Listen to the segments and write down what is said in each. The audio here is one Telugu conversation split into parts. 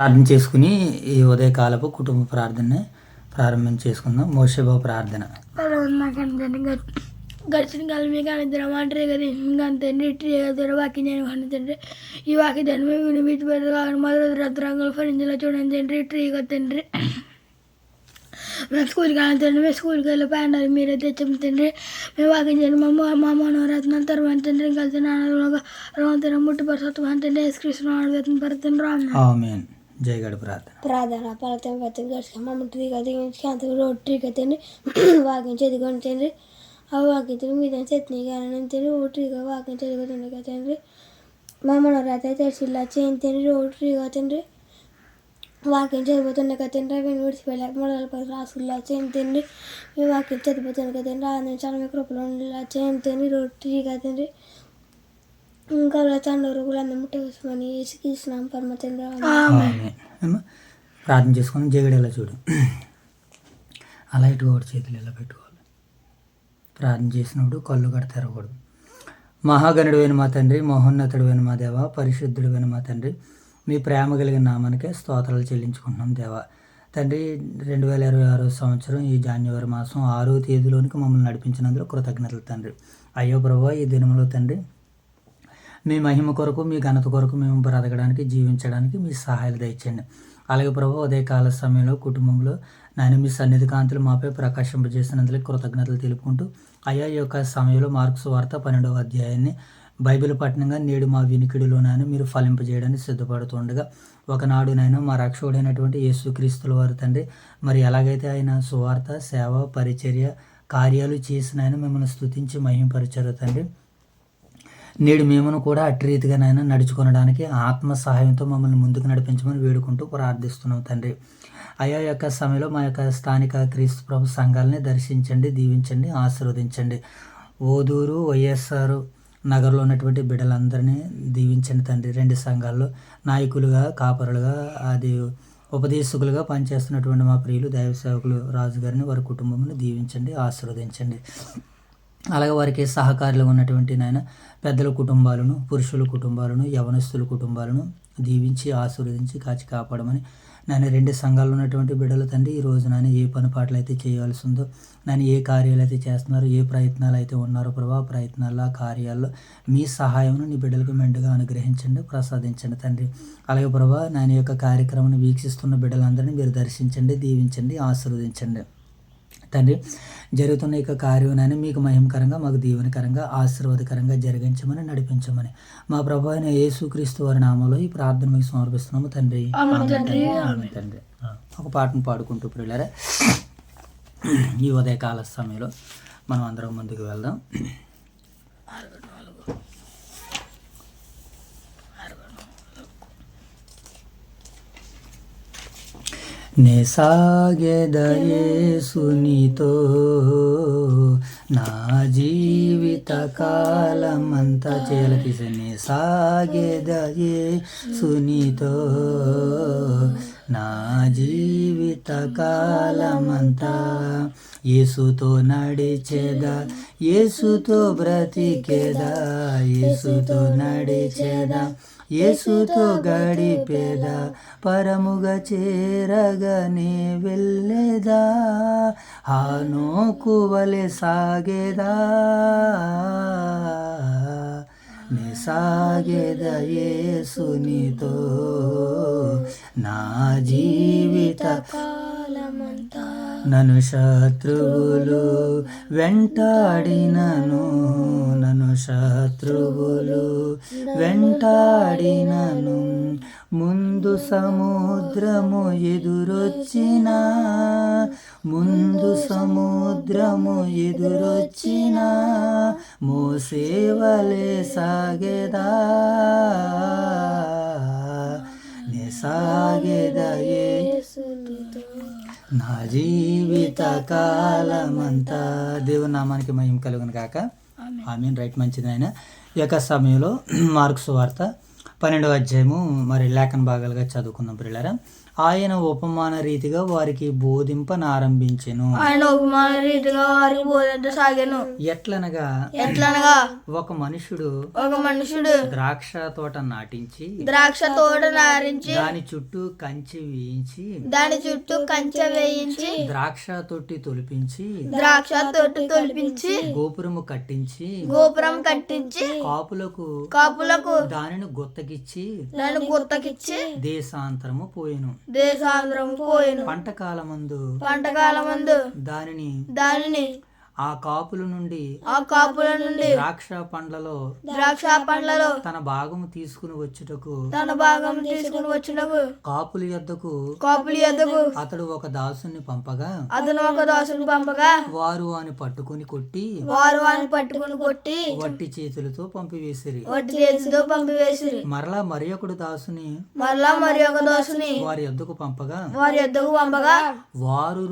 ప్రార్థన చేసుకుని ఈ ఉదయకాలపు కుటుంబ ప్రార్థన ప్రారంభం చేసుకుందాం. మోషబాబు ప్రార్థన. గడిచిన కాలం మీకు అనుద్రం అంటారు కదా ఇంకా తండ్రి తండ్రి వాకి నేను కను తండ్రి. ఈ వాకి ధనమే విని వీటి మొదలు రద్రంగులు ఫలించేలా చూడండి తండ్రి ట్రీగా తండ్రి. మేము స్కూల్కి వెళ్ళాలి తండ్రి మేము స్కూల్కి వెళ్ళి ప్యాండాలి మీరే తెచ్చాము తండ్రి. మేము వాకింగ్ చేయండి మా మా మనోరత్నం తర్వాత తండ్రి. ఇంకా నాన్నగా రోమతనం ముట్టిపరసత్వం తండ్రి. యేసుకృష్ణ ఆడవేతన పడుతుంది రామ్ జయగడ ప్రార్థన. ప్రార్థన పలతం పత్తి గడిచి మమ్మ దిగించి అంత రోడ్ ట్రీగా వాకించి ఎదుగుని చదువుకొని అవి ఆ మీద చట్నీ కానీ తిని ఓ వాకించి వాకింగ్ చదువుతుంది కదా తండ్రి మా మనోరథ తెరిచిల్లా చేయని తండ్రి రోడ్ ట్రీగా తండ్రి. వాకింగ్ చదిపోతుండే కదా తండ్రి. అవి విడిచిపోయలేక పది రాసుల్లా చేయని తండ్రి. మేము వాకింగ్ చదిపోతుంది కదా తండ్రి. ఆ నిమిషాలు మీ కృపలో ఉండేలా చేయని తండ్రి రోడ్ ట్రీగా ఇంకా అలా చండూరు కూడా అందరూ ముట్టేసుకొని పరమ తండ్రి ప్రార్థన చేసుకుని జగడు ఎలా చూడు. అలా ఇటు ఒకటి చేతులు ఎలా పెట్టుకోవాలి? ప్రార్థన చేసినప్పుడు కళ్ళు కూడా తెరవకూడదు. మహాగణుడు మా తండ్రి మహోన్నతుడు మా దేవ పరిశుద్ధుడు మా తండ్రి మీ ప్రేమ కలిగిన నామానికే స్తోత్రాలు చెల్లించుకుంటున్నాం దేవా. తండ్రి రెండు వేల ఇరవై ఆరో సంవత్సరం ఈ జాన్యువరి మాసం ఆరో తేదీలోనికి మమ్మల్ని నడిపించినందుకు కృతజ్ఞతలు తండ్రి. అయ్యో ప్రభా ఈ దినంలో తండ్రి మీ మహిమ కొరకు మీ ఘనత కొరకు మేము బ్రతకడానికి జీవించడానికి మీ సహాయాలు దయచండి అలాగే ప్రభు ఉదయకాల సమయంలో కుటుంబంలో నాయన మీ సన్నిధి కాంతులు మాపై ప్రకాశింపజేసినందుకు కృతజ్ఞతలు తెలుపుకుంటూ అయ్యా యొక్క సమయంలో మార్క్స్ వార్త పన్నెండవ అధ్యాయాన్ని బైబిల్ పట్టణంగా నేడు మా వినికిడిలోనైనా మీరు ఫలింపజేయడానికి సిద్ధపడుతుండగా ఒకనాడునైనా మా రక్షకుడైనటువంటి యేసుక్రీస్తుల వారి తండ్రి మరి ఎలాగైతే ఆయన సువార్త సేవ పరిచర్య కార్యాలు చేసినైనా మిమ్మల్ని స్థుతించి మహింపరిచారు తండ్రి నేడు మేమును కూడా అట్టి రీతిగానైనా నడుచుకొనడానికి ఆత్మ సహాయంతో మమ్మల్ని ముందుకు నడిపించమని వేడుకుంటూ ప్రార్థిస్తున్నాం తండ్రి. అయా యొక్క సమయంలో మా యొక్క స్థానిక క్రీస్తు ప్రభు సంఘాలని దర్శించండి దీవించండి ఆశీర్వదించండి. ఓదూరు వైఎస్ఆర్ నగర్లో ఉన్నటువంటి బిడ్డలందరినీ దీవించండి తండ్రి. రెండు సంఘాల్లో నాయకులుగా కాపరులుగా అది ఉపదేశకులుగా పనిచేస్తున్నటువంటి మా ప్రియులు దైవ సేవకులు రాజుగారిని వారి కుటుంబమును దీవించండి ఆశీర్వదించండి. అలాగే వారికి సహకారులు ఉన్నటువంటి నాయన పెద్దల కుటుంబాలను పురుషుల కుటుంబాలను యవనస్తుల కుటుంబాలను దీవించి ఆశీర్వదించి కాచి కాపాడమని నాయన రెండు సంఘాలు ఉన్నటువంటి బిడ్డల తండ్రి ఈ రోజు నాయన ఏ పని పాటలు అయితే చేయవలసి ఉందో నేను ఏ కార్యాలు అయితే చేస్తున్నారో ఏ ప్రయత్నాలు అయితే ఉన్నారో ప్రభా ప్రయత్నాల్లో ఆ కార్యాల్లో మీ సహాయమును నీ బిడ్డలకు మెండుగా అనుగ్రహించండి ప్రసాదించండి తండ్రి. అలాగే ప్రభా నేను యొక్క కార్యక్రమాన్ని వీక్షిస్తున్న బిడ్డలందరినీ మీరు దర్శించండి దీవించండి ఆశీర్వదించండి. తండ్రి జరుగుతున్న యొక్క కార్యమునని మీకు మహిమకరంగా మాకు దీవెనకరంగా ఆశీర్వాదకరంగా జరిగించమని నడిపించమని. మా ప్రభు అయిన యేసుక్రీస్తు వారి నామంలో ఈ ప్రార్థన మీకు సమర్పిస్తున్నాము తండ్రి. ఆమేన్ తండ్రి. ఒక పాటను పాడుకుంటూ పిల్లరా ఈ ఉదయకాల సమయంలో మనం అందరం ముందుకు వెళ్దాం. నే సాగెదయేసునితో నా జీవిత కాలమంతా చేయాలి తీసే నే సాగెదయేసునితో నా జీవిత కాలమంతా యేసుతో నడిచేదా యేసుతో బ్రతికేదా యేసుతో నడిచేదా. యేసుతో గడిపేదా? పరముగా చేరగనే వెళ్ళేదా? హానోకు వలె సాగేదా? నే సాగేద యేసునితో నా జీవిత కాలమంతా నన్ను శత్రువులు వెంటాడినను నన్ను శత్రువులు వెంటాడినను ముందు సముద్రము ఎదురొచ్చిన ముందు సముద్రము ఎదురొచ్చిన మోసేవలే సాగేదా నే సాగేదయే నా జీవిత కాలమంతా దేవుని నామానికి మహిమ కలుగును కాక ఆమె రైట్ మంచిది ఆయన ఈ యొక్క సమయంలో మార్క్స్ వార్త పన్నెండవ అధ్యాయము మరి లేఖన భాగాలుగా చదువుకుందాం పిల్లరా ఆయన ఉపమాన రీతిగా వారికి బోధింపనారంభించెను. ఆయన ఉపమాన రీతిగా వారికి బోధించసాగాను ఎట్లనగా? ఎట్లనగా? ఒక మనుషుడు ఒక మనుషుడు ద్రాక్ష తోట నాటించి ద్రాక్ష తోట నారించి దాని చుట్టూ కంచె వేయించి దాని చుట్టూ కంచె వేయించి ద్రాక్ష తొట్టి తొలిపించి ద్రాక్ష తోట తొలిపించి గోపురము కట్టించి గోపురం కట్టించి కాపులకు కాపులకు దానిని గుత్తకిచ్చి దాని గుత్తకిచ్చి దేశాంతరము పోయెను. దేశాంతరం పోయెను. పంట కాలమందు పంటకాలం మందు దానిని దానిని ఆ కాపుల నుండి ఆ కాపుల నుండి ద్రాక్ష పండ్లలో ద్రాక్ష పండ్లలో తన భాగము తీసుకుని వచ్చుటకు తన భాగం తీసుకుని వచ్చినకు కాపుల యొద్దకు కాపుల ఎద్దకు అతడు ఒక దాసుని పంపగా అతను ఒక దాసుని పంపగా వారు అని పట్టుకుని కొట్టి వారు వారిని పట్టుకుని కొట్టి వట్టి చేతులతో పంపివేసిరి. వట్టి చేతితో పంపివేసిరి. మరలా మరి ఒకడు దాసుని మరలా మరి ఒక దాసుని వారి యొద్దకు పంపగా వారి ఎద్దకు పంపగా వారు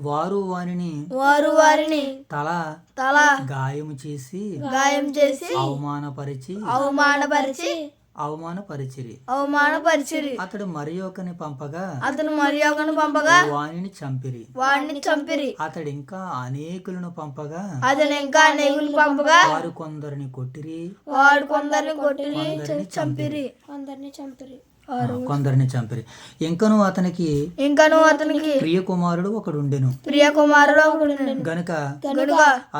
వారు వారిని వారు వారిని తల తల గాయము చేసి గాయం చేసి అవమానపరిచి అవమానపరిచి అవమానపరిచిరి. అవమానపరిచిరి. అతడు మరి ఒకని పంపగా అతను మరి ఒకను పంపగా వానిని చంపిరి. వాడిని చంపిరి. అతడు ఇంకా అనేకులను పంపగా అతను ఇంకా అనేకులు పంపగా వారు కొందరిని కొట్టిరి. వాడు కొందరిని కొట్టిరి. కొందరిని చంపిరి. అందరిని చంపిరి. కొందరిని చంపిరి. ఇంకను అతనికి ఇంకను అతనికి ప్రియ కుమారుడు ఒకడు ఉండెను ప్రియ కుమారుడు ఒకడు. గనుక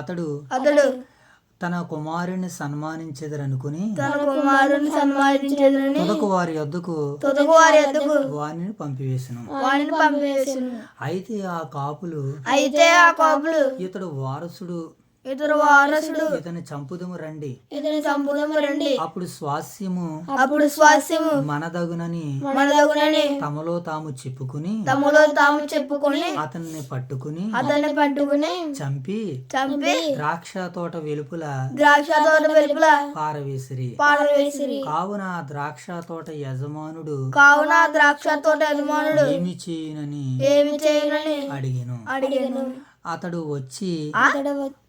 అతడు అతడు తన కుమారుని సన్మానించదరనుకుని తన కుమారుని సన్మానించేదని తుదకు వారి వద్దకు తుదకు వారి ఎద్దకు వారిని పంపివేశను వాడిని పంపివేసింది అయితే ఆ కాపులు అయితే ఆ కాపులు ఇతడు వారసుడు ఇతరు వారసుడు. ఇతని చంపుదము రండి. ఇతని సంపుదము రండి. అప్పుడు స్వాస్యము అప్పుడు స్వాస్యము. మనదగునని. మనదగునని. తమలో తాము చెప్పుకుని. తమలో తాము చెప్పుకొని. అతన్ని పట్టుకుని. అతన్ని పట్టుకుని. చంపి. చంపి. ద్రాక్ష తోట వెలుపుల. ద్రాక్ష తోట వెలుపల. పారవేసిరి. పారవేసిరి. కావున ద్రాక్ష తోట యజమానుడు. కావున ద్రాక్ష తోట యజమానుడు. ఏమి చేయనని. ఏమి చేయనని. అడిగాను. అడిగాను. అతడు వచ్చి. అతడు ఆ,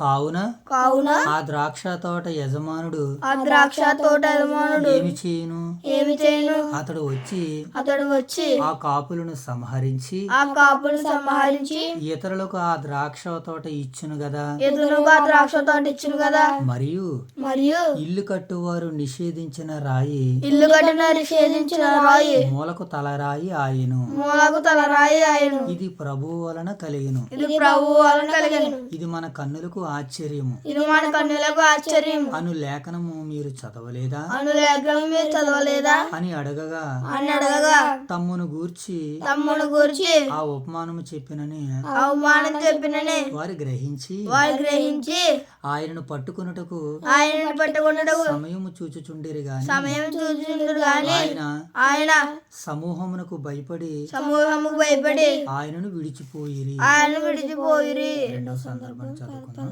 కావున? కావున? ఆ ద్రాక్ష తోట యజమానుడు ఆ ద్రాక్ష తోట యజమానుడు ఏమి చేయను? ఏమి చేయను? అతడు వచ్చి అతడు వచ్చి ఆ కాపులను సంహరించి ఆ కాపును సంహరించి ఇతరులకు ఆ ద్రాక్ష తోట ఇచ్చును గదా? ఎదురుగా ద్రాక్ష తోట ఇచ్చును కదా మరియు మరియు ఇల్లు కట్టువారు నిషేధించిన రాయి ఇల్లు కట్టిన నిషేధించిన రాయి మూలకు తలరాయి ఆయను. మూలకు తల రాయి ఆయన. ఇది ప్రభువు వలన కలిగెను ఇది ప్రభు వలన కలిగను ఇది మన కన్నులకు ఆశ్చర్యము. ఇది మన కన్నులకు ఆశ్చర్యం అను లేఖనము మీరు చదవలేదా? అను లేఖనం మీరు చదవలేదా? అని అడగగా అని అడగగా తమ్మును గూర్చి తమ్ముడు గురించి ఆ ఉపమానము చెప్పినని అవమానం చెప్పినని వారు గ్రహించి వారు గ్రహించి ఆయనను పట్టుకొనుటకు ఆయనను పట్టుకున్నట్టు సమయము చూచుచుండిరి గాని సమయం చూచుంటారు గాని ఆయన ఆయన సమూహమునకు భయపడి సమూహము భయపడి ఆయనను విడిచిపోయిరి. ఆయన విడిచిపోయిరి. రెండవ సందర్భం. చదువుకున్నాం.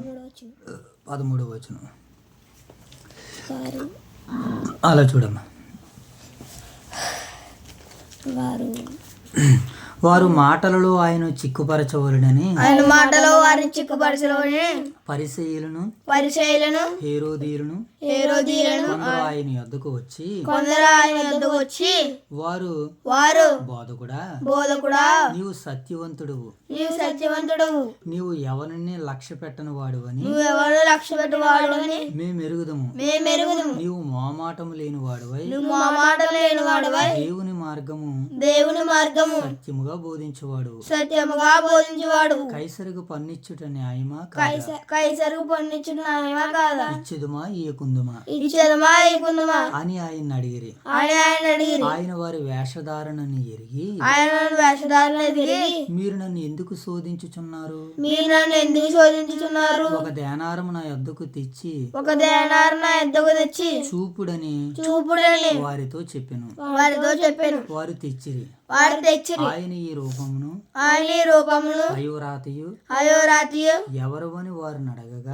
పదమూడవ వచనం అలా చూడమ్మా. వారు. వారు మాటలలో ఆయన చిక్కుపరచవలనని ఆయన మాటలో వారిని చిక్కుపరచలోని పరిచయులను పరిచయలను హేరోదీయులను హేరోదీయులను కొందరు ఆయన యొద్దకు వచ్చి కొందరు ఆయన వద్దకు వచ్చి వారు వారు బోధకుడా బోధకుడా నీవు సత్యవంతుడువు. నీవు సత్యవంతుడు నీవు ఎవరిని లక్ష్య పెట్టని వాడువని నువ్వు ఎవరు లక్ష్య పెట్టువాడు అని మేము ఎరుగుదము. మేము ఎరుగుదుము నీవు మోమాటము లేని వాడువై నువ్వు మా మాట లేని వాడవై దేవుని మార్గము దేవుని మార్గము సత్యముగా బోధించువాడు సత్యముగా బోధించేవాడు కైసరుకు పన్నిచ్చుట న్యాయమా కాదా? కైసరుకు పొన్నిచ్చున్నామా కాదా? ఇచ్చుదుమా ఇయకుందుమా ఇచ్చేదమా ఇకుందమా అని ఆయన అడిగిరి. అని ఆయన అడిగిరి. ఆయన వారి వేషధారణని ఎరిగి ఆయన వేషధారణ మీరు నన్ను ఎందుకు శోధించుచున్నారు? మీరు నన్ను ఎందుకు శోధించుతున్నారు ఒక దేనారము నా యొద్దకు తెచ్చి ఒక దేనారు నా ఎద్దకు తెచ్చి చూపుడని చూపుడని వారితో చెప్పెను. వారితో చెప్పాను. వారు తెచ్చిరి. వారు తెచ్చిరి. ఆయన ఈ రూపమును ఆయన ఈ రూపమును అయోరాతయు అయోరాతియు ఎవరి వాడిని ఆయన అడగా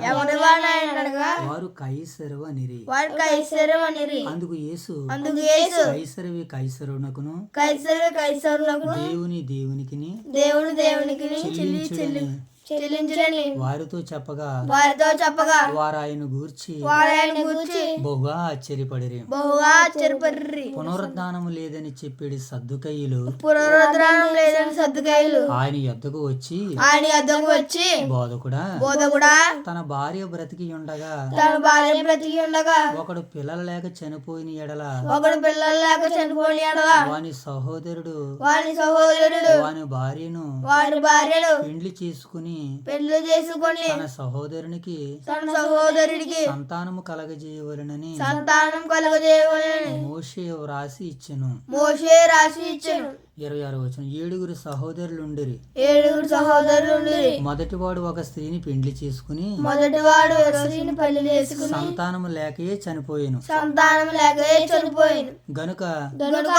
వారు కైసరు అనిరి వారు కైసరం అనిరి అందుకు యేసు. అందుకు యేసు. కైసరవి కైసరునకును. కైసరు కైసరులకు దేవుని దేవునికిని. దేవుని దేవునికి చెల్లించుడని. చెల్లించునని వారితో చెప్పగా వారితో చెప్పగా వారు ఆయన గూర్చి వారు ఆయన గురించి బహుగా ఆశ్చర్యపడిరి. బహుగా ఆశ్చర్యపడ్రి. పునరుద్ధానము లేదని చెప్పేది సద్దుకయ్యులు పునరుద్ధరణం లేదని సర్దుకాయలు ఆయన యొద్దకు వచ్చి ఆయన అద్దకు వచ్చి బోధకుడా బోధ కూడా తన భార్య బ్రతికి ఉండగా తన భార్య బ్రతికి ఉండగా ఒకడు పిల్లలు లేక చనిపోయిన ఎడల ఒకడు పిల్లలు లేక చనిపోయి ఎడలా వాని సహోదరుడు వాని సహోదరుడు వాని భార్యను వారి భార్యను పెండ్లి చేసుకుని పెళ్ళి చేసుకొని తన సహోదరునికి తన సహోదరుడికి సంతానము కలగజేయవలనని సంతానం కలుగజేయవలని మోషే వ్రాసి ఇచ్చెను. మోషే రాసి ఇచ్చాను. ఇరవై ఆరు వచ్చిన ఏడుగురు సహోదరులుండిరి. ఏడుగురు సహోదరులు ఉండిరి. మొదటివాడు ఒక స్త్రీని పెండ్లి చేసుకుని మొదటివాడు స్త్రీని పెళ్ళి చేసుకుని సంతానము లేకయే చనిపోయాను. సంతానం లేక చనిపోయింది గనుక కనుక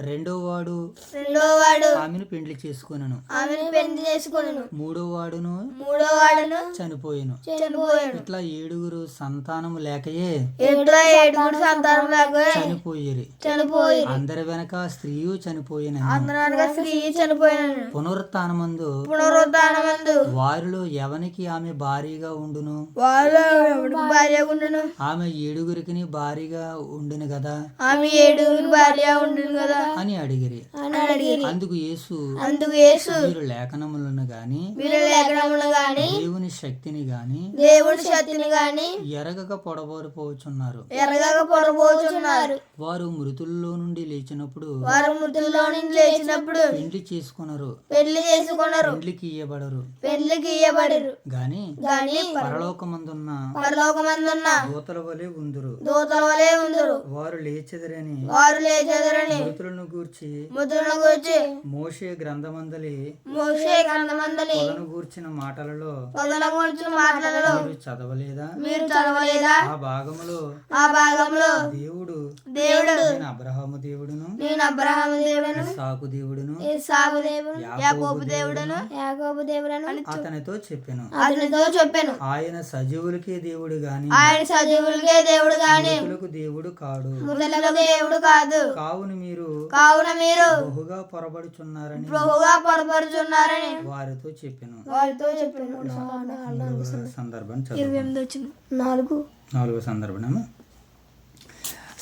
రెండో వాడు రెండో వాడు ఆమెను పెండ్లి చేసుకునను. ఆమెను పెళ్ళి చేసుకున్నాను మూడో వాడును మూడో వాడును చనిపోయాను. చనిపోయాడు ఇట్లా ఏడుగురు సంతానము లేకయే ఏడులో ఏడుగురు సంతానం లేక చనిపోయిరి. చనిపోయి అందరి వెనక స్త్రీయు చనిపోయిన అందరనగా స్త్రీ చనిపోయినాను. పునరుత్నమందు పునరుద్ధానమందు వారిలో ఎవనికి ఆమె భారీగా ఉండును? ఎవరికి భార్య ఉండును? ఆమె ఏడుగురికి భారీగా ఉండును కదా? ఆమె ఏడుగురు భార్య ఉండును కదా? అని అడిగిరి. అందుకు యేసు అందుకు యేసు మీరు లేఖనములను గాని మీరు లేఖనములు గాని దేవుని శక్తిని గాని దేవుడి శక్తిని గాని ఎరగక పొడబోరిపోచున్నారు ఎరగక పొరబోతున్నారు వారు మృతుల్లో నుండి లేచినప్పుడు వారు మృతుల్లో నుంచి లేచినప్పుడు పెండ్లి చేసుకున్నారు పెళ్ళి చేసుకున్నారు పెండ్లికి ఇయ్యబడరు. పెళ్ళికి ఇయ్యబడిరు. గాని గాని పరలోకమందున్న పరలోకమందున్న దూతల వలె ఉందురు. దూతల వలె ఉందరు. వారు లేచెదరని వారు లేచెదరని గూర్చి గురించి మోషే గ్రంథమందలి మోసే గ్రంథమందని పొలను గూర్చిన మాటలలో పొదల గురించి మాటలలో మీరు చదవలేదా? మీరు చదవలేదా? ఆ భాగములో ఆ భాగంలో దేవుడు దేవుడు నేను అబ్రహాము దేవుడును నేను అబ్రహాం దేవుడను దేవుడును దేవుడు యాకోబు దేవుడును యాకోబు దేవుడను. అతనితో చెప్పాను. అతనితో చెప్పాను. ఆయన సజీవులకే దేవుడు గాని ఆయన సజీవులకే దేవుడు గాని దేవుడు కాడు. మృతులకు దేవుడు కాదు. కావున మీరు కావున మీరు బహుగా పొరబడుచున్నారని ప్రభుగా పొరపరుచున్నారని వారితో చెప్పాను. వారితో చెప్పాను. సందర్భం చదువు నాలుగు నాలుగో సందర్భం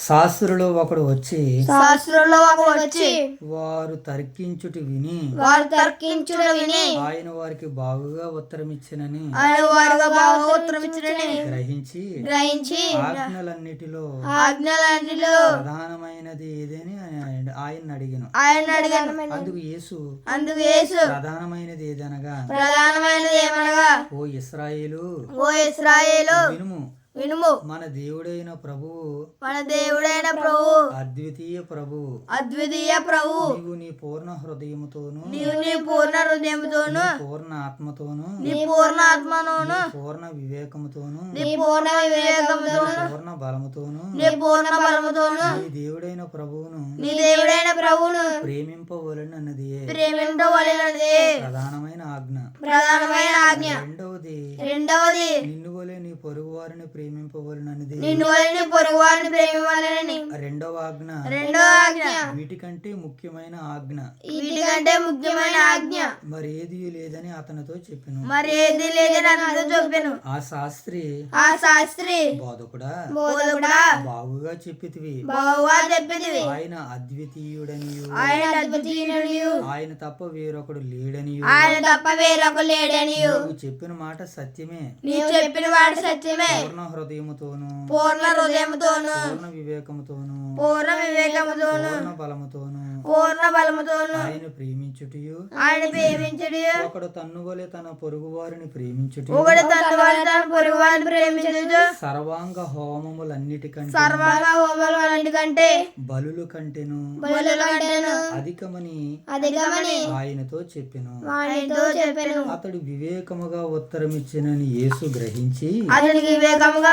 శాస్త్రులు ఒకడు వచ్చి శాస్త్రంలో ఒక వచ్చి వారు తర్కించుటి విని వారు తర్కించుట విని ఆయన వారికి బాగుగా ఉత్తరమిచ్చినని ఆయన వారుగా బాగా ఉత్తరం ఇచ్చినని గ్రహించి గ్రహించి ఆజ్ఞలన్నిటిలో ఆజ్ఞలన్నిలో ప్రధానమైనది ఏదని ఆయన- ఆయన అడిగాను. ఆయన అడిగాను. అందుకు యేసు అందుకు యేసు ప్రధానమైనది ఏదనగా ప్రధానమైనది ఏమనగా ఓ ఇస్రాయేలు ఓ ఇస్రాయేలు వినుము వినుము. మన దేవుడైన ప్రభువు. మన దేవుడైన ప్రభు అద్వితీయ ప్రభువు. అద్వితీయ ప్రభు నీవు నీ పూర్ణ హృదయముతోను నీవు నీ పూర్ణ హృదయముతోను పూర్ణ ఆత్మతోను నీ పూర్ణ ఆత్మతోను పూర్ణ వివేకముతోను నీ పూర్ణ వివేకముతోను పూర్ణ బలముతోను నీ పూర్ణ బలముతోను నీ దేవుడైన ప్రభువును నీ దేవుడైన ప్రభువును ప్రేమింపవలనన్నది ప్రేమించవలెనది ప్రధానమైన ఆజ్ఞ. ప్రధానమైన ఆజ్ఞ. రెండవది రెండవది నిన్ను వలె నీ పొరుగు వారిని ప్రేమింపవలనన్నది నిన్ను వలని పొరుగు వారిని ప్రేమించాలని రెండవ ఆజ్ఞ. రెండో ఆజ్ఞ. వీటికంటే ముఖ్యమైన ఆజ్ఞ. వీటికంటే ముఖ్యమైన ఆజ్ఞ. మరి ఏది లేదని అతనితో చెప్పాను. మరి ఏది లేదని అతనితో చెప్పాను. ఆ శాస్త్రి ఆ శాస్త్రి బోధకుడా? బోధకుడా? బాగుగా చెప్పితివి. బాగా చెప్పింది ఆయన అద్వితీయుడనియు. ఆయన అద్భుతీయుడు ఆయన తప్ప వేరొకడు లేడనియు. ఆయన తప్ప వేరొక లేడని నువ్వు చెప్పిన మాట సత్యమే. నీవు చెప్పిన వాడు సత్యమే. పూర్ణ హృదయముతోను పూర్ణ హృదయముతోను పూర్ణ వివేకముతోను పూర్ణ వివేకముతోను పూర్ణ బలముతోను పూర్ణ బలముతోను ఆయన ప్రేమించుటయు. ఆయన ప్రేమించుడు ఒకడు తన్ను వలె తన పొరుగు వారిని ప్రేమించుట ఒకడు తన వారి తన పొరుగు వారిని ప్రేమించుడు సర్వాంగ హోమములన్నిటికంటే సర్వంగా హోమాలు అన్నిటికంటే బలులు కంటెను బలుల కంటేను అధికమని అధికమని ఆయనతో చెప్పెను. వాడితో చెప్పాను. అతడు వివేకముగా ఉత్తరమిచ్చినని యేసు గ్రహించి అతనికి వివేకముగా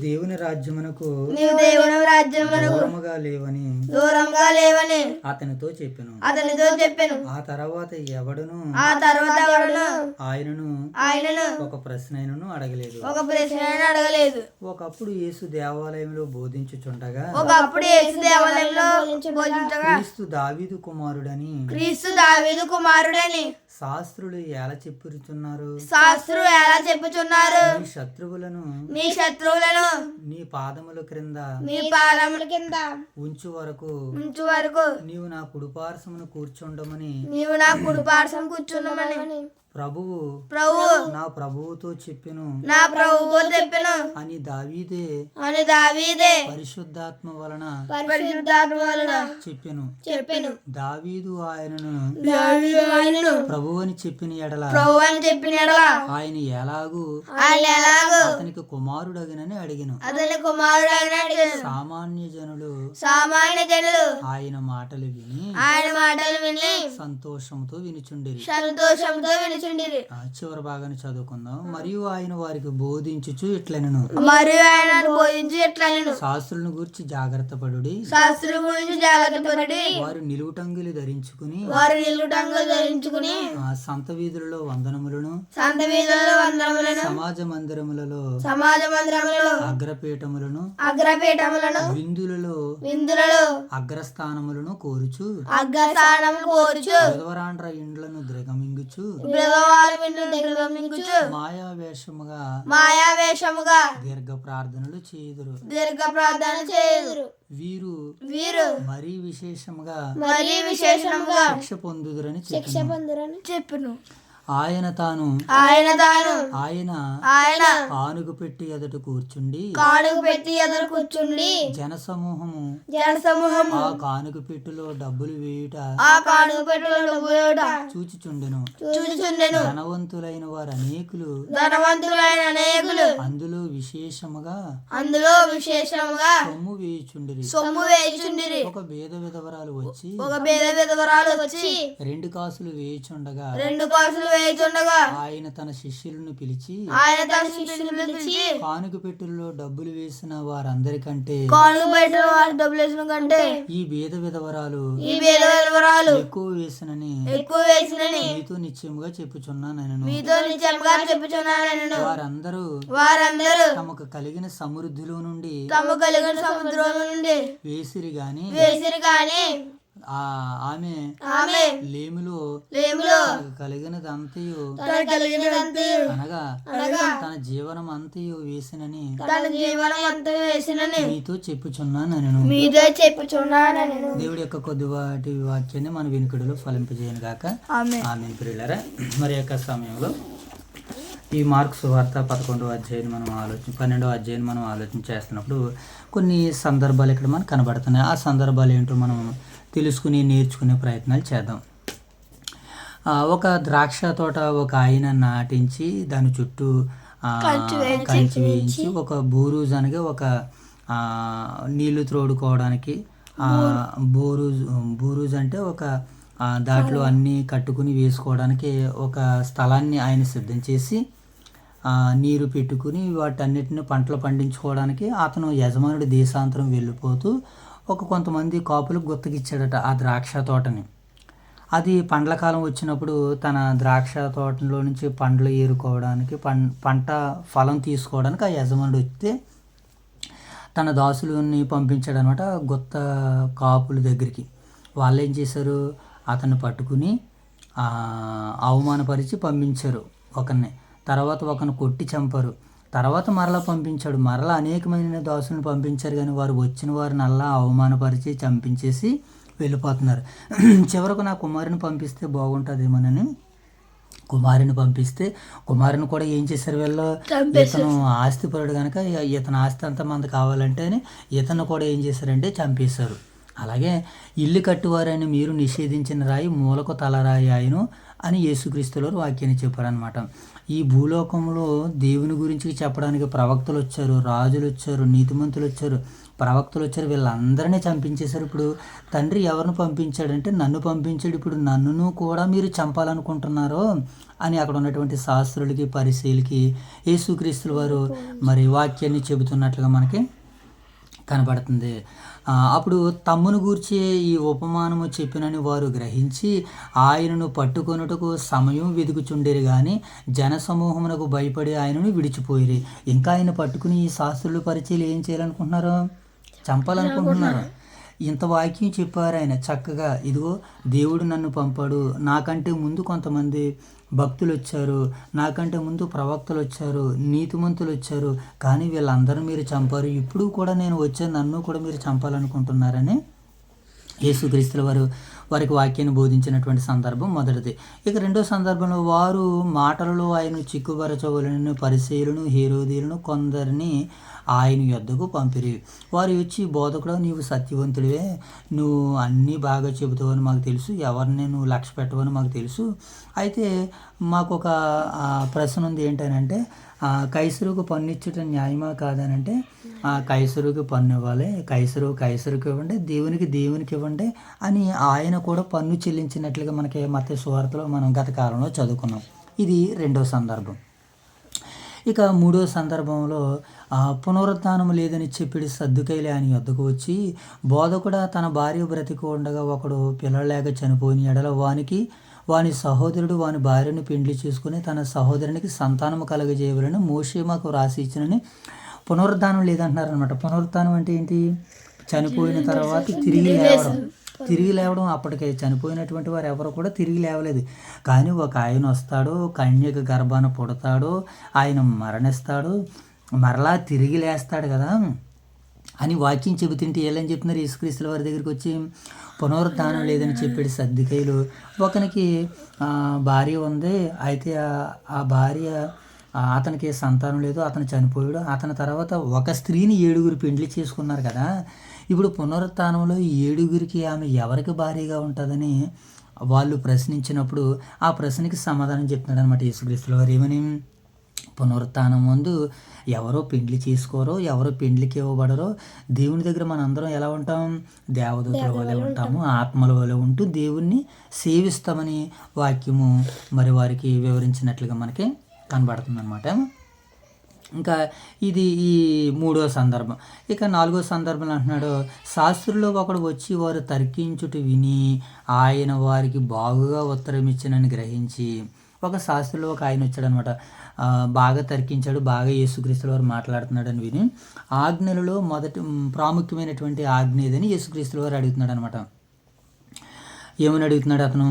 దేవుని రాజ్యమునకు నీవు దేవుని రాజ్యమునకు దూరముగా లేవని దూరంగా లేవని అతనితో చెప్పెను. అతనితో చెప్పాను. ఆ తర్వాత ఎవడును ఆ తర్వాత వాడును ఆయనను ఆయనను ఒక ప్రశ్నను అడగలేదు. ఒక ప్రశ్న అడగలేదు. ఒకప్పుడు యేసు దేవాలయంలో బోధించుచుండగా ఒకప్పుడు యేసు దేవాలయంలో బోధించగా క్రీస్తు దావీదు కుమారుడని క్రీస్తు దావీదు కుమారుడని శాస్త్రులు ఎలా చెప్పుచున్నారు? శాస్త్రులు ఎలా చెప్పుచున్నారు? నీ శత్రువులను మీ శత్రువులను నీ పాదముల క్రింద మీ పాదముల కింద ఉంచు వరకు ఉంచు వరకు నీవు నా కుడిపార్శ్వమును కూర్చుండమని నీవు నా కుడిపార్శ్వం కూర్చున్నామని ప్రభువు ప్రభు నా ప్రభువుతో చెప్పెను. నా ప్రభువు చెప్పెను. అని దావీదే అని దావీదే పరిశుద్ధాత్మ వలన పరిశుద్ధాత్మ వలన చెప్పెను. చెప్పెను. దావీదు ఆయనను దావీదు ఆయనను ప్రభు అని చెప్పిన ఎడల ప్రభు అని చెప్పిన యెడల ఆయన ఎలాగూ ఆయన ఎలాగో అతనికి కుమారుడగినని అడిగిను. అతని కుమారుడు అడిగాను. సామాన్య జనులు సామాన్య జనులు ఆయన మాటలు విని ఆయన మాటలు విని సంతోషంతో వినుచుండిరి. సంతోషంతో వినిచుండిరి. ఆ చివరి భాగాన్ని చదువుకుందాం. మరియు ఆయన వారికి బోధించుచు ఇట్లనను మరియు ఆయన బోధించి ఎట్లా నేను శాస్త్రులను గురించి జాగ్రత్త పడుడి శాస్త్రం గురించి జాగ్రత్త పడి వారు నిలువుటంగులు ధరించుకుని వారు నిలుటంగా ధరించుకుని సంత వీధులలో వందనములను సంత వీధులలో వందరములను సమాజ మందిరములలో సమాజ మందిరములలో అగ్రపీఠములను అగ్రపీఠములను విందులలో విందులలో అగ్రస్థానములను కోరుచు అగ్రస్థానం కోరుచు విధవరాండ్ర ఇండ్లను ద్రగమింగుచు దీర్ఘ ప్రార్థనలు చేయుదురు. దీర్ఘ ప్రార్థన చేయుదురు. వీరు వీరు మరీ విశేషముగా మరీ విశేషముగా శిక్ష పొందుదురని చెప్పాను పొందురని చెప్పును ఆయన తాను ఆయన తాను ఆయన ఆయన ఆనుగు పెట్టి ఎదుట కూర్చుండి కానుక పెట్టి ఎదురు కూర్చుండి జనసమూహము జన సమూహం ఆ కానుక పెట్టులో డబ్బులు వేయుట ఆ కానుక పెట్టుబడి చూచిచుండెను. చూచుచుండెను. ధనవంతులైన వారు అనేకులు ధనవంతులైన అనేకులు అందులో విశేషముగా అందులో విశేషముగా సొమ్ము వేయుచుండిరి. సొమ్ము వేయుచుండిరి. ఒక భేద విధవరాలు వచ్చి ఒక పేద విధవరాలు వచ్చి రెండు కాసులు వేయుచుండగా రెండు కాసులు వేయుచుండగా ఆయన తన శిష్యులను పిలిచి ఆయన తన శిష్యులు పిలిచి కానుక పెట్టుల్లో డబ్బులు వేసిన వారందరికంటే కానుక బయట వారి డబ్బులు వేసిన కంటే ఈ భేద విధవరాలు ఈ పేద విధవరాలు ఎక్కువ వేసినని ఎక్కువ వేసినని మీతో నిశ్చయముగా చెప్పుచున్నా నేను మీతో చెప్పుచున్నాను వారందరూ వారందరూ తమకు కలిగిన సమృద్ధిలో నుండి తమ కలిగిన సముద్రం నుండి వేసిరి గాని వేసిరు ఆ ఆమె ఆమె లేమిలో కలిగినదంతయు అనగా తన జీవనం అంతయు వేసినని తన జీవనం అంతా వేసినని మీతో చెప్పుచున్నాను నేను మీతో చెప్పుచున్నాను నేను దేవుడి యొక్క కొద్దివాటి వాక్యాన్ని మన వినికిడిలో ఫలింపజేయను గాక. ఆమె. ఆమె ప్రియులరా మరి యొక్క సమయంలో ఈ మార్క్స్ వార్త పదకొండవ అధ్యాయం మనం ఆలోచన పన్నెండవ అధ్యాయం మనం ఆలోచన చేస్తున్నప్పుడు కొన్ని సందర్భాలు ఇక్కడ మనకు కనబడుతున్నాయి. ఆ సందర్భాలు ఏంటో మనం తెలుసుకుని నేర్చుకునే ప్రయత్నాలు చేద్దాం. ఒక ద్రాక్ష తోట ఒక ఆయన నాటించి దాని చుట్టూ కంచి వేయించి ఒక బూరూజ్ అనగా ఒక నీళ్ళు త్రోడుకోవడానికి బోరూజ్ బూరూజ్ అంటే ఒక దాంట్లో అన్నీ కట్టుకుని వేసుకోవడానికి ఒక స్థలాన్ని ఆయన సిద్ధం చేసి నీరు పెట్టుకుని వాటన్నిటిని పంటలు పండించుకోవడానికి అతను యజమానుడి దేశాంతరం వెళ్ళిపోతూ ఒక కొంతమంది కాపులు గుత్తకిచ్చాడట ఆ ద్రాక్ష తోటని. అది పండ్ల కాలం వచ్చినప్పుడు తన ద్రాక్ష తోటలో నుంచి పండ్లు ఏరుకోవడానికి పం పంట ఫలం తీసుకోవడానికి ఆ యజమానుడు వస్తే తన దాసులని పంపించాడు అనమాట గుత్త కాపుల దగ్గరికి. వాళ్ళు ఏం చేశారు? అతన్ని పట్టుకుని అవమానపరిచి పంపించారు ఒకరిని తర్వాత ఒకరిని కొట్టి చంపారు. తర్వాత మరలా పంపించాడు. మరలా అనేకమైన దాసులను పంపించారు కానీ వారు వచ్చిన వారిని అలా అవమానపరిచి చంపించేసి వెళ్ళిపోతున్నారు. చివరకు నా కుమారుని పంపిస్తే బాగుంటుందేమోనని కుమారుని పంపిస్తే కుమారుని కూడా ఏం చేశారు వీళ్ళు? ఇతను ఆస్తిపరుడు కనుక ఇతను ఆస్తి అంతా మంది కావాలంటే అని ఇతను కూడా ఏం చేశారంటే చంపేశారు. అలాగే ఇల్లు కట్టువారని మీరు నిషేధించిన రాయి మూలకు తలరాయి ఆయను అని యేసుక్రీస్తులో వాక్యాన్ని చెప్పారనమాట ఈ భూలోకంలో దేవుని గురించి చెప్పడానికి ప్రవక్తలు వచ్చారు రాజులు వచ్చారు నీతిమంతులు వచ్చారు. ప్రవక్తలు వచ్చారు వీళ్ళందరినీ చంపించేశారు. ఇప్పుడు తండ్రి ఎవరిని పంపించాడంటే నన్ను పంపించాడు. ఇప్పుడు నన్నును కూడా మీరు చంపాలనుకుంటున్నారో అని అక్కడ ఉన్నటువంటి శాస్త్రులకి పరిశీలికి యేసుక్రీస్తుల వారు మరి వాక్యాన్ని చెబుతున్నట్లుగా మనకి కనబడుతుంది. అప్పుడు తమ్మును గూర్చి ఈ ఉపమానము చెప్పినని వారు గ్రహించి ఆయనను పట్టుకొనుటకు సమయం వెతుకుచుండేరు కానీ జనసమూహమునకు భయపడి ఆయనను విడిచిపోయిరి. ఇంకా ఆయన పట్టుకుని ఈ శాస్త్రులు పరిచయలు ఏం చేయాలనుకుంటున్నారు చంపాలనుకుంటున్నారు? ఇంత వాక్యం చెప్పారు ఆయన చక్కగా. ఇదిగో దేవుడు నన్ను పంపాడు. నాకంటే ముందు కొంతమంది భక్తులు వచ్చారు నాకంటే ముందు ప్రవక్తలు వచ్చారు నీతిమంతులు వచ్చారు కానీ వీళ్ళందరూ మీరు చంపారు. ఇప్పుడు కూడా నేను వచ్చే నన్ను కూడా మీరు చంపాలనుకుంటున్నారని యేసుక్రీస్తుల వారు వారికి వాక్యాన్ని బోధించినటువంటి సందర్భం మొదటిది. ఇక రెండో సందర్భంలో వారు మాటలలో ఆయన చిక్కుపరచవలను పరిశీలను హీరోదీలను కొందరిని ఆయన యొద్దకు పంపిరి. వారు వచ్చి బోధకుడు నీవు సత్యవంతుడివే. నువ్వు అన్నీ బాగా చెబుతావని మాకు తెలుసు. ఎవరిని నువ్వు లక్ష్య పెట్టవని మాకు తెలుసు. అయితే మాకు ఒక ప్రశ్న ఉంది ఏంటనంటే కైసరుకు పన్ను ఇచ్చుట న్యాయమా కాదనంటే ఆ కైసరుకు పన్ను ఇవ్వాలి కైసరు కైసరుకు ఇవ్వండి. దేవునికి దేవునికి ఇవ్వండి అని ఆయన కూడా పన్ను చెల్లించినట్లుగా మనకి మత సువార్తలో మనం గత కాలంలో చదువుకున్నాం. ఇది రెండో సందర్భం. ఇక మూడో సందర్భంలో ఆ లేదని చెప్పిడి సర్దుకైలే అని వద్దకు వచ్చి బోధకుడ తన భార్య బ్రతికి ఉండగా ఒకడు పిల్లలేక చనిపోయిన ఎడల వానికి వాని సహోదరుడు వాని భార్యను పెండ్లి చేసుకుని తన సహోదరునికి సంతానము కలగజేయవలని మోషే మాకు రాసి ఇచ్చినని పునరుద్ధానం లేదంటున్నారు అనమాట అంటే ఏంటి? చనిపోయిన తర్వాత తిరిగి లేవడం. తిరిగి లేవడం అప్పటికే చనిపోయినటువంటి వారు ఎవరు కూడా తిరిగి లేవలేదు. కానీ ఒక ఆయన వస్తాడు కన్యక గర్భాన పుడతాడు ఆయన మరణిస్తాడు మరలా తిరిగి లేస్తాడు కదా అని వాక్యం చెబుతుంటే ఏళ్ళని చెప్తున్నారు యేసుక్రీస్తుల వారి దగ్గరికి వచ్చి పునరుద్ధానం లేదని చెప్పాడు సర్దికైలు ఒకనికి భార్య ఉంది. అయితే ఆ- భార్య అతనికి సంతానం లేదు. అతను చనిపోయాడు. అతని తర్వాత ఒక స్త్రీని ఏడుగురు పెండ్లి చేసుకున్నారు కదా. ఇప్పుడు పునరుత్థానంలో ఈ ఏడుగురికి ఆమె ఎవరికి భార్యగా ఉంటుందని వాళ్ళు ప్రశ్నించినప్పుడు ఆ ప్రశ్నకి సమాధానం చెప్తున్నాడు అనమాట యేసుక్రీస్తుల వారు ఏమని పునరుత్థానం ముందు ఎవరో పెండ్లి చేసుకోరో ఎవరో పెండ్లికి ఇవ్వబడరో దేవుని దగ్గర మనందరం ఎలా ఉంటాం? దేవదూతల వలె ఉంటాము ఆత్మల వలె ఉంటూ దేవుణ్ణి సేవిస్తామని వాక్యము మరి వారికి వివరించినట్లుగా మనకి కనబడుతుంది అనమాట ఇంకా ఇది ఈ మూడో సందర్భం. ఇక నాలుగో సందర్భం అంటున్నాడు శాస్త్రులు ఒకడు వచ్చి వారు తర్కించుట విని ఆయన వారికి బాగుగా ఉత్తరం ఇచ్చినని గ్రహించి ఒక శాస్త్రులు ఒక ఆయన వచ్చాడనమాట. బాగా తర్కించాడు బాగా యేసుక్రీస్తుల వారు మాట్లాడుతున్నాడని విని ఆజ్ఞలలో మొదటి ప్రాముఖ్యమైనటువంటి ఆజ్ఞ ఏదని యేసుక్రీస్తుల వారు అడుగుతున్నాడు అనమాట ఏమని అడుగుతున్నాడు అతను?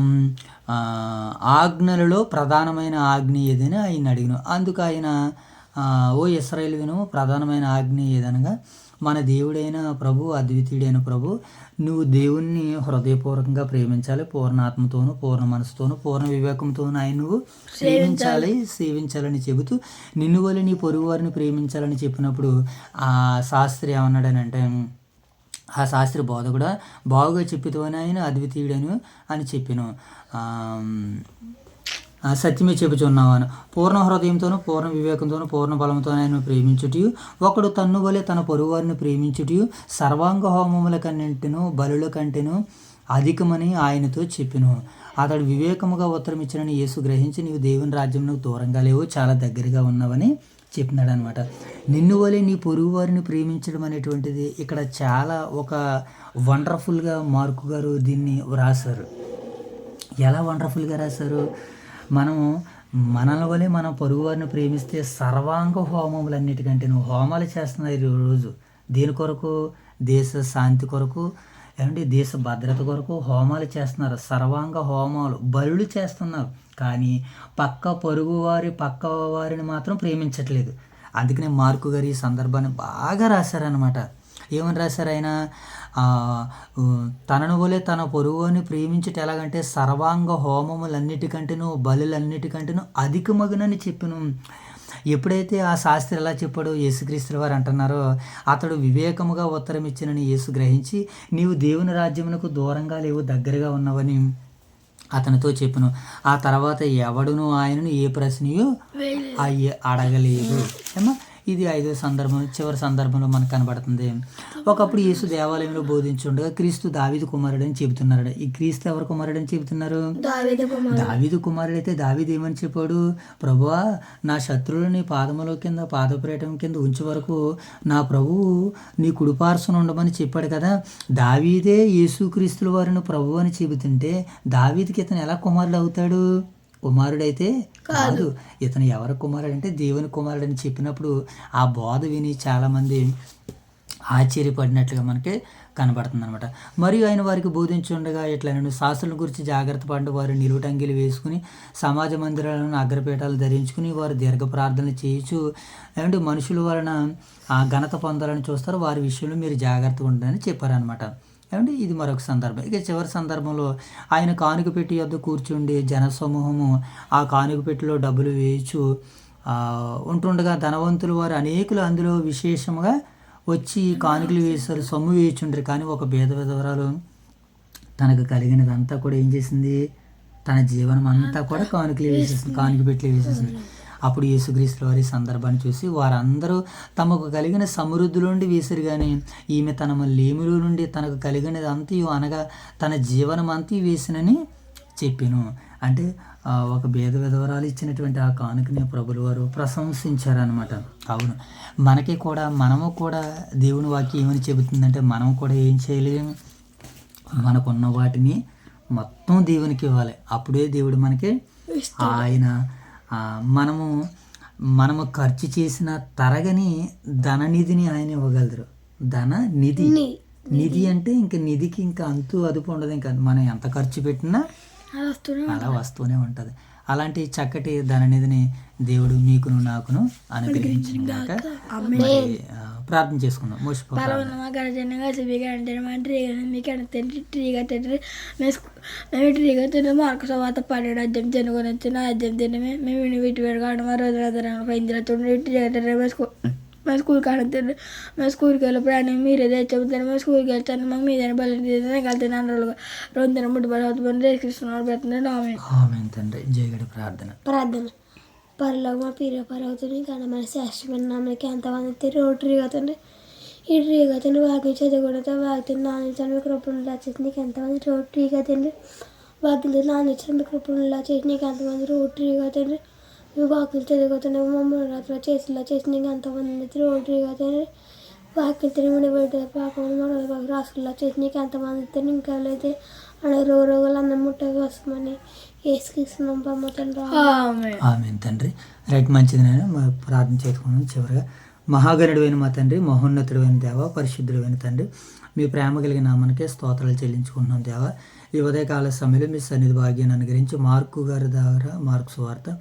ఆజ్ఞలలో ప్రధానమైన ఆజ్ఞ ఏదని ఆయన అడిగిన. అందుకు ఆయన ఓ ఇస్రాయేల్ విను ప్రధానమైన ఆజ్ఞ ఏదనగా మన దేవుడైన ప్రభు అద్వితీయుడైన ప్రభు నువ్వు దేవుణ్ణి హృదయపూర్వకంగా ప్రేమించాలి పూర్ణ ఆత్మతోను పూర్ణ మనసుతోను పూర్ణ వివేకంతోను ఆయన నువ్వు ప్రేమించాలి సేవించాలని చెబుతూ నిన్ను వల్ల నీ పొరుగు వారిని ప్రేమించాలని చెప్పినప్పుడు ఆ శాస్త్రి ఏమన్నాడనంటే ఆ శాస్త్రి బోధ కూడా బాగుగా చెప్పితోనే ఆయన అద్వితీయుడను అని చెప్పాను. సత్యమే చెప్పుచున్నావాను పూర్ణ హృదయంతోనూ పూర్ణ వివేకంతోనూ పూర్ణ బలంతో ఆయన ప్రేమించుటయు. ఒకడు తన్ను వలె తన పొరుగువారిని ప్రేమించుటయు. సర్వాంగ హోమముల కన్నింటిను బలుల కంటెను అధికమని ఆయనతో చెప్పిను. అతడు వివేకముగా ఉత్తరం ఇచ్చినని యేసు గ్రహించి నీవు దేవుని రాజ్యంలో దూరంగా లేవు చాలా దగ్గరగా ఉన్నావని చెప్పినాడు అనమాట నిన్ను వలె నీ పొరుగు వారిని ప్రేమించడం అనేటువంటిది ఇక్కడ చాలా ఒక వండర్ఫుల్గా మార్కు గారు దీన్ని వ్రాసారు ఎలా వండర్ఫుల్గా రాశారు? మనము మనల వలె మన పొరుగువారిని ప్రేమిస్తే సర్వాంగ హోమములన్నిటికంటే నువ్వు హోమాలు చేస్తున్నారు ఈ రోజు. దీని కొరకు? దేశ శాంతి కొరకు ఏమంటే దేశ భద్రత కొరకు హోమాలు చేస్తున్నారు. సర్వాంగ హోమాలు బరులు చేస్తున్నారు. కానీ పక్క పొరుగువారి పక్క వారిని మాత్రం ప్రేమించట్లేదు. అందుకనే మార్కు గారు ఈ సందర్భాన్ని బాగా రాశారనమాట ఏమని రాశారు ఆయన? తనను వలె తన పొరుగుని ప్రేమించుట ఎలాగంటే సర్వాంగ హోమములన్నిటికంటేను బలులన్నిటికంటేను అధికమగునని చెప్పిను. ఎప్పుడైతే ఆ శాస్త్రి ఎలా చెప్పాడో యేసుక్రీస్తుల వారు అంటున్నారో అతడు వివేకముగా ఉత్తరం ఇచ్చినని యేసు గ్రహించి నీవు దేవుని రాజ్యమునకు దూరంగా లేవు దగ్గరగా ఉన్నవని అతనితో చెప్పును. ఆ తర్వాత ఎవడును ఆయనను ఏ ప్రశ్నయో అయ్యే అడగలేదు. ఏమా ఇది ఐదో సందర్భం చివరి సందర్భంలో మనకు కనబడుతుంది. ఒకప్పుడు యేసు దేవాలయంలో బోధించుండగా క్రీస్తు దావీదు కుమారుడు అని చెబుతున్నాడు ఈ క్రీస్తు ఎవరు కుమారుడు అని చెబుతున్నారు? దావేద కుమార్ దావీదు కుమారుడు అయితే దావీదు ఏమని చెప్పాడు? ప్రభువా నా శత్రువులని పాదముల కింద పాదపీఠం కింద ఉంచే వరకు నా ప్రభువు నీ కుడిపార్శ్వన ఉండమని చెప్పాడు కదా. దావీదే యేసుక్రీస్తుల వారిని ప్రభు అని చెబుతుంటే దావీదికి ఇతను ఎలా కుమారుడు అవుతాడు? కుమారుడైతే కాదు. ఇతను ఎవరి కుమారుడు అంటే దేవుని కుమారుడు అని చెప్పినప్పుడు ఆ బోధ విని చాలామంది ఆశ్చర్యపడినట్లుగా మనకి కనబడుతుంది అనమాట మరియు ఆయన వారికి బోధించుండగా ఇట్లా నేను శాస్త్రుల గురించి జాగ్రత్త పడ్డ వారు నిలువుటంగిలు వేసుకుని సమాజ మందిరాలను అగ్రపీఠాలు ధరించుకుని వారు దీర్ఘ ప్రార్థనలు చేయొచ్చు ఏమంటే మనుషుల వలన ఆ ఘనత పొందాలని చూస్తారు. వారి విషయంలో మీరు జాగ్రత్తగా ఉండాలని చెప్పారనమాట ఏమంటే ఇది మరొక సందర్భం. ఇక చివరి సందర్భంలో ఆయన కానుక పెట్టి వద్ద కూర్చుండి జనసమూహము ఆ కానుక పెట్టిలో డబ్బులు వేయచ్చు. ఉంటుండగా ధనవంతులు వారు అనేకులు అందులో విశేషముగా వచ్చి కానుకలు వేశారు సొమ్ము వేయుచుండ్రు. కానీ ఒక భేద విధవరాలు తనకు కలిగినదంతా కూడా ఏం చేసింది? తన జీవనం అంతా కూడా కానుకలు వేసేసింది. కానుక పెట్టి వేసేసింది. అప్పుడు యేసుక్రీస్తు వారి సందర్భాన్ని చూసి వారందరూ తమకు కలిగిన సమృద్ధి నుండి వేసిరు కానీ ఈమె తన లేముల నుండి తనకు కలిగినది అంతయు అనగా తన జీవనం అంతయు వేసినని చెప్పాను. అంటే ఒక భేద విధవరాలు ఇచ్చినటువంటి ఆ కానుకని ప్రభులు వారు ప్రశంసించారనమాట అవును. మనకి కూడా మనము కూడా దేవుని వాక్యం ఏమని చెబుతుందంటే మనం కూడా ఏం చేయలేము. మనకున్న వాటిని మొత్తం దేవునికి ఇవ్వాలి. అప్పుడే దేవుడు మనకి ఆయన మనము మనము ఖర్చు చేసిన తరగని ధననిధిని ఆయన ఇవ్వగలరు. ధన నిధి. నిధి. అంటే ఇంకా నిధికి ఇంకా అంతు అదుపు ఉండదు. ఇంకా మనం ఎంత ఖర్చు పెట్టినా అలా వస్తూనే ఉంటుంది. అలాంటి చక్కటి ధననిధిని దేవుడు మీకును నాకును అనుగ్రహించిన ప్రార్థన చేసుకుందాం. మోసపో మా గడజన మీకు అంటే మా ట్రీగా మీకు అంటే ట్రీగా తింటారు మేము ట్రీగా తిన్నాము మార్కు సవాత పన్నెండు అద్దెం తినుకొని వచ్చిన అద్దెం తినమే మేము ఇన్ని వీటి వేడు కావడం మా రోజు రోజు ఇందులో చూడండి ట్రీగా తింటారు మేము స్కూల్ మేము స్కూల్కి ఆడుతుంది మేము స్కూల్కి వెళ్ళినప్పుడు అని మీరే తెచ్చుకుంటారు మేము స్కూల్కి వెళ్తాను మాకు మీదైనా బలం వెళ్తాను అన్న రోజులుగా రెండు దిన ముట్టి బలం అవుతుంది రేసుకృష్ణ పెడుతున్నాడు. ఆమె ఆమె తండ్రి. జయగడి ప్రార్థన. ప్రార్థన. పరలోక మా పీర పరవుతుంది కానీ మన శాస్త్రమైన నామకి ఎంతమంది రోడ్డు అవుతుంది ఈ ట్రీ వాకి చదువుకుంటే వాకితే నాన్న మీకు రూపంలో వచ్చేసి నీకు ఎంతమంది రోడ్డు కదండి వాకిలు నాన్న ఇచ్చిన మీకు చేసి నీకు ఎంతమంది రోడ్డు కదండి నువ్వు వాకిలు చదువుకుతున్నావు మమ్మల్ని రాత్రి చేసిలా చేసి నీకు ఎంతమంది రోడ్డు కదండి వాకిలు తిరిగి పెడితే పాపం మన చేసి నీకు ఎంతమంది ఇంకా అయితే అక్కడ రోగులు రోగాలు అన్నం ముట్టగా వస్తామని. ఆమె తండ్రి రైట్ మంచిది నేను ప్రార్థన చేసుకున్నాను చివరిగా. మహాగణుడైన మా తండ్రి మహోన్నతుడైన దేవ పరిశుద్ధుడైన తండ్రి మీ ప్రేమ కలిగిన నామనికే స్తోత్రాలు చెల్లించుకుంటున్నాం దేవ. ఈ ఉదయకాల సమయంలో మీ సన్నిధి భాగ్యాన్ని అనుగ్రహించి మార్కు గారి ద్వారా మార్కు సువార్త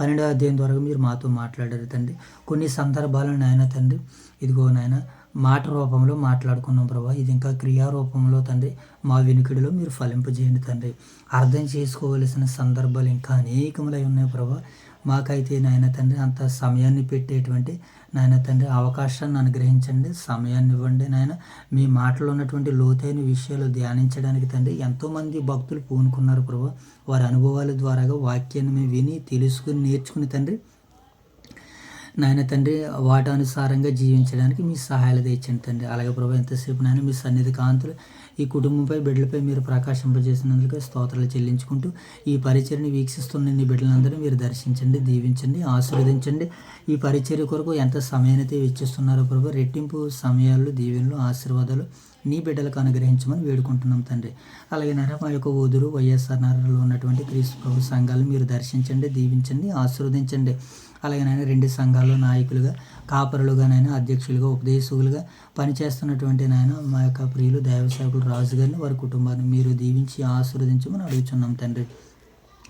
పన్నెండవ అధ్యాయం ద్వారా మీరు మాతో మాట్లాడారు తండ్రి. కొన్ని సందర్భాలను నాయన తండ్రి ఇదిగో నాయన మాట రూపంలో మాట్లాడుకున్నాం ప్రభా. ఇది ఇంకా క్రియారూపంలో తండ్రి మా వినికిడిలో మీరు ఫలింపజేయండి తండ్రి. అర్థం చేసుకోవలసిన సందర్భాలు ఇంకా అనేకములై ఉన్నాయి ప్రభా. మాకైతే నాయన తండ్రి అంత సమయాన్ని పెట్టేటువంటి నాయన తండ్రి అవకాశాన్ని అనుగ్రహించండి సమయాన్ని ఇవ్వండి నాయన. మీ మాటలో ఉన్నటువంటి లోతైన విషయాలు ధ్యానించడానికి తండ్రి ఎంతోమంది భక్తులు పూనుకున్నారు ప్రభా. వారి అనుభవాల ద్వారాగా వాక్యాన్ని మేము విని తెలుసుకుని నేర్చుకుని తండ్రి నాయన తండ్రి వాటానుసారంగా జీవించడానికి మీ సహాయాలు తెచ్చండి తండ్రి. అలాగే ప్రభు ఎంతసేపు నాయన మీ సన్నిధి కాంతులు ఈ కుటుంబంపై బిడ్డలపై మీరు ప్రకాశింపజేసినందుకు స్తోత్రాలు చెల్లించుకుంటూ ఈ పరిచయని వీక్షిస్తున్న నీ బిడ్డలందరూ మీరు దర్శించండి దీవించండి ఆశీర్వదించండి. ఈ పరిచర్య కొరకు ఎంత సమయాన్ని వెచ్చిస్తున్నారో ప్రభు రెట్టింపు సమయాలు దీవెనలు ఆశీర్వాదాలు నీ బిడ్డలకు అనుగ్రహించమని వేడుకుంటున్నాం తండ్రి. అలాగే నారా మా యొక్క ఊదురు వైఎస్ఆర్ నగర్లో ఉన్నటువంటి క్రీస్తు ప్రభు సంఘాలు మీరు దర్శించండి దీవించండి ఆశీర్వదించండి. అలాగే రెండు సంఘాల్లో నాయకులుగా కాపరులుగానైనా అధ్యక్షులుగా ఉపదేశకులుగా పనిచేస్తున్నటువంటి నాయన మా యొక్క ప్రియులు దైవసేవకులు రాజు గారిని వారి కుటుంబాన్ని మీరు దీవించి ఆశీర్వదించమని అడుగుతున్నాం తండ్రి.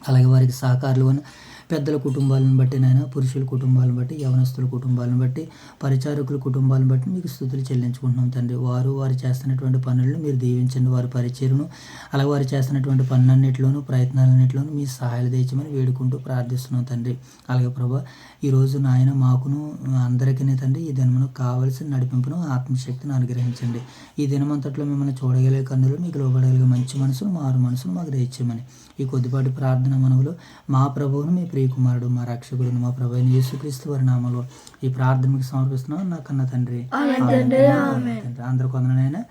అలాగే వారికి సహకారులు అని పెద్దల కుటుంబాలను బట్టి నాయన పురుషుల కుటుంబాలను బట్టి యవనస్తుల కుటుంబాలను బట్టి పరిచారకుల కుటుంబాలను బట్టి మీకు స్థుతులు చెల్లించుకుంటున్నాం తండ్రి. వారు వారు చేస్తున్నటువంటి పనులను మీరు దీవించండి. వారి పరిచయను అలాగే వారు చేస్తున్నటువంటి పనులన్నింటిలోనూ ప్రయత్నాలన్నింటిలోనూ మీ సహాయాలు తెచ్చమని వేడుకుంటూ ప్రార్థిస్తున్నాం తండ్రి. అలాగే ప్రభా ఈరోజు నాయన మాకును అందరికీ తండ్రి ఈ దినమును కావలసిన నడిపింపును ఆత్మశక్తిని అనుగ్రహించండి. ఈ దినమంతట్లో మిమ్మల్ని చూడగలిగే కన్నులు మీకు లోపడగలిగే మంచి మనసును మారు మనసును మాకు దయచేయమని ఈ కొద్దిపాటి ప్రార్థన మనవులు. మా ప్రభువును మీ ప్రియకుమారుడు మా రక్షకుడు మా ప్రభు అయిన యేసుక్రీస్తు వారి నామలో ఈ ప్రార్థనకు సమర్పిస్తున్నాం. నా కన్న తండ్రి. ఆమేన్. తండ్రి. అందరు కొందరైనా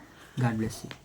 గాడ్ బ్లెస్ యూ.